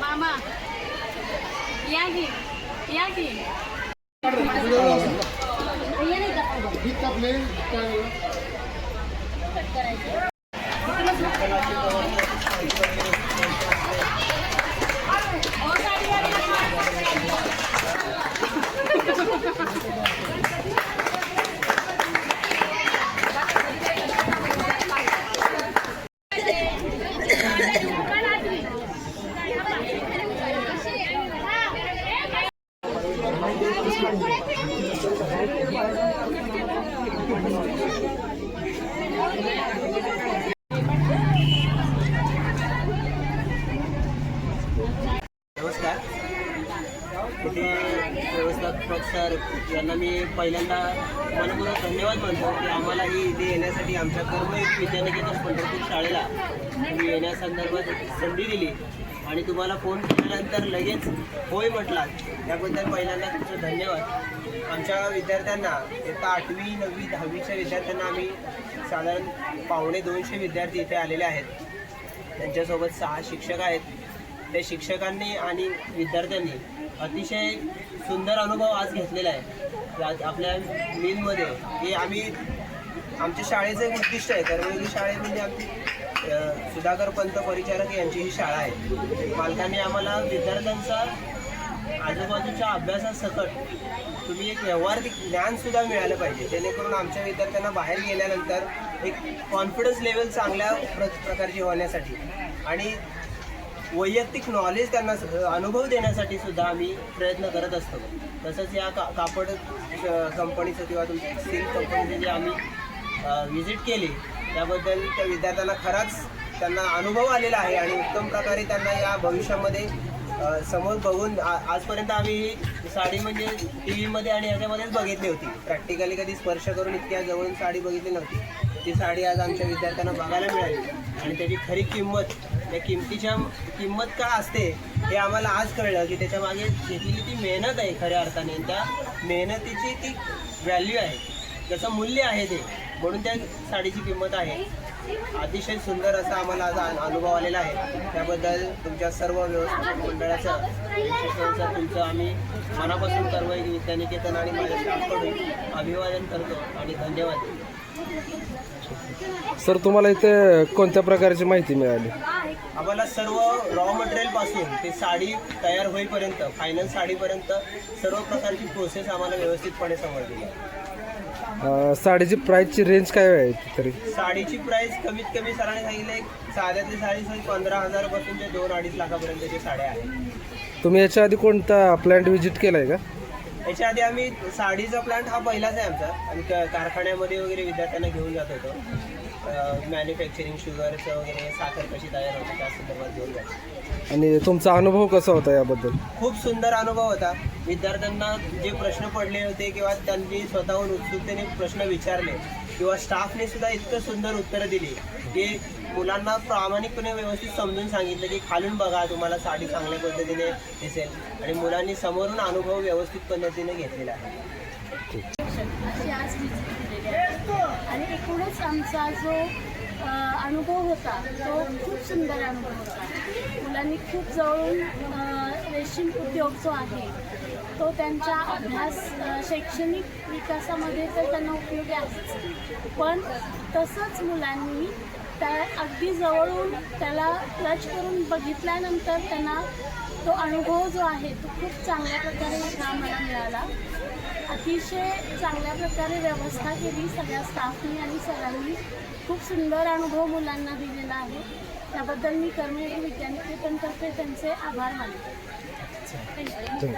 मामा या की या की. नमस्कार. इथे व्यवस्थापक सर यांना मी पहिल्यांदा मनपूर्वक धन्यवाद म्हणतो की आम्हाला ही इथे येण्यासाठी आमच्या कर्म एक विद्यानिकेतन पंढरपूर शाळेला येण्यासंदर्भात संधी दिली. आणि तुम्हाला फोन केल्यानंतर लगेच होय म्हटलात त्याबद्दल पहिल्यांदा तुमचं धन्यवाद. आमच्या विद्यार्थ्यांना इयत्ता आठवी नववी दहावीच्या विद्यार्थ्यांना आम्ही साधारण पावणे दोनशे विद्यार्थी इथे आलेले आहेत. त्यांच्यासोबत सहा शिक्षक आहेत. त्या शिक्षकांनी आणि विद्यार्थ्यांनी अतिशय सुंदर अनुभव आज घेतलेला आहे. आपल्या मिलमध्ये की आम्ही आमच्या शाळेचं एक उद्दिष्ट आहे. तर शाळे म्हणजे आमची सुधाकर पंत परिचारक यांची ही शाळा आहे. पालकांनी आम्हाला विद्यार्थ्यांचा आजूबाजूच्या अभ्यासासकट तुम्ही एक व्यवहारिक ज्ञानसुद्धा मिळालं पाहिजे. जेणेकरून आमच्या विद्यार्थ्यांना बाहेर गेल्यानंतर एक कॉन्फिडन्स लेवल चांगल्या प्र प्रकारची होण्यासाठी आणि वैयक्तिक नॉलेज त्यांना अनुभव देण्यासाठी सुद्धा आम्ही प्रयत्न करत असतो. तसंच या का कापड कंपनीचं किंवा तुमच्या सिल्क कंपनीचं जे आम्ही व्हिजिट केली त्याबद्दल त्या विद्यार्थ्यांना खराच त्यांना अनुभव आलेला आहे आणि उत्तम प्रकारे त्यांना या भविष्यामध्ये समोर बघून आजपर्यंत आम्ही ही साडी म्हणजे टी व्हीमध्ये आणि ह्याच्यामध्येच बघितली होती. प्रॅक्टिकली कधी स्पर्श करून इतक्या जवळून साडी बघितली नव्हती. ती साडी आज आमच्या विद्यार्थ्यांना बघायला मिळाली. आणि त्याची खरी किंमत त्या किमतीच्या किंमत का असते हे आम्हाला आज कळलं की त्याच्यामागे घेतलेली ती मेहनत आहे खऱ्या अर्थाने. आणि त्या मेहनतीची ती व्हॅल्यू आहे. त्याचं मूल्य आहे ते म्हणून त्या साडीची किंमत आहे. अतिशय सुंदर असा आम्हाला आज अनु- अनुभव आलेला आहे. त्याबद्दल तुमच्या सर्व व्यवस्थापक मंडळाचं तुमचं आम्ही मनापासून सर्व विद्यानिकेतन आणि माझ्या स्टाफकडून अभिवादन करतो आणि धन्यवाद. सर तुम्हाला इथे कोणत्या प्रकारची माहिती मिळाली? आम्हाला सर्व रॉ मटेरियलपासून ते साडी तयार होईपर्यंत फायनल साडीपर्यंत सर्व प्रकारची प्रोसेस आम्हाला व्यवस्थितपणे समजली. अं, साडीची प्राईसची रेंज काय आहे तरी साडीची प्राइस कमीत कमी सरांनी सांगितलं साध्यातली साडी पंधरा हजारपासून ते दोन अडीच लाखापर्यंतच्या साड्या आहेत. तुम्ही याच्या आधी कोणता प्लॅन्ट व्हिजिट केला आहे का? याच्या आधी आम्ही साडीचा प्लांट हा पहिलाच आहे आमचा. आम्ही क- कारखान्यामध्ये वगैरे विद्यार्थ्यांना घेऊन जात होतो. मॅन्युफॅक्चरिंग शुगरचं वगैरे साखर कशी तयार होते त्या संदर्भात घेऊन जातो आणि तुमचा अनुभव कसा होता याबद्दल? खूप सुंदर अनुभव होता. विद्यार्थ्यांना जे प्रश्न पडले होते किंवा त्यांनी स्वतःहून उत्सुकतेने प्रश्न विचारले किंवा स्टाफने सुद्धा इतकं सुंदर उत्तरं दिली. की मुलांना प्रामाणिकपणे व्यवस्थित समजून सांगितलं की खालून बघा तुम्हाला साडी चांगल्या पद्धतीने दिसेल. आणि मुलांनी समोरून अनुभव व्यवस्थित पद्धतीने घेतलेला आहे. आणि एकूणच आमचा जो अनुभव होता तो खूप सुंदर अनुभव होता. मुलांनी खूप जवळून रेशीम उद्योग जो आहे तो त्यांच्या अभ्यास शैक्षणिक विकासामध्ये तर त्यांना उपयोगी आहेच. पण तसंच मुलांनी त्या अगदी जवळून त्याला टच करून बघितल्यानंतर त्यांना तो अनुभव जो आहे तो खूप चांगल्या प्रकारे आम्हाला मिळाला. अतिशय चांगल्या प्रकारे व्यवस्था केली सगळ्या स्टाफनी आणि सरांनी. खूप सुंदर अनुभव मुलांना दिलेला आहे. त्याबद्दल मी कर्मयोगी विद्यानिकेतनतर्फे त्यांचे आभार मानते. धन्यवाद